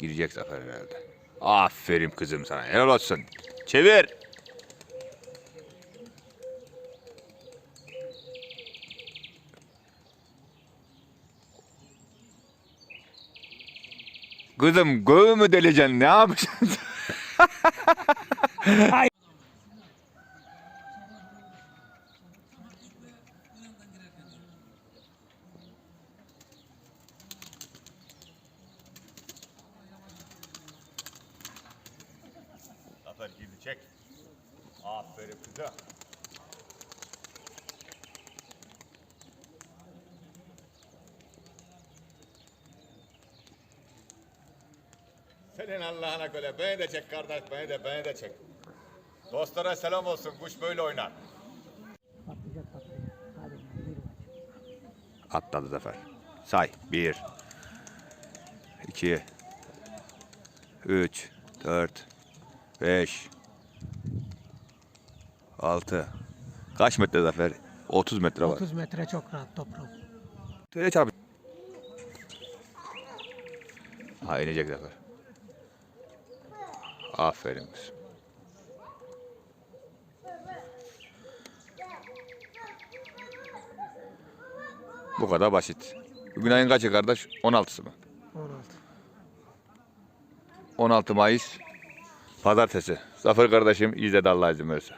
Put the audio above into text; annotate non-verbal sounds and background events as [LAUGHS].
Girecek Zafer herhalde. Aferin kızım sana. Helal olsun. Çevir. Kızım göğü mü deleceksin ne yapacaksın? [LAUGHS] [LAUGHS] Zafer girdi çek. Aferin kızım. Senin Allah'ına göre beni de çek kardeş beni de beni de çek. Dostlara selam olsun kuş böyle oynar. Atladı Zafer. Say. Bir. iki, Üç. Dört. Beş. Altı. Kaç metre Zafer? 30 metre var. 30 metre çok rahat toprağım. Söyle çarpı. Ha inecek Zafer. Aferin kızım. Bu kadar basit. Bugün ayın kaçı kardeş? 16'sı mı? 16. 16 Mayıs Pazartesi. Zafer kardeşim izledi Allah izin verirse.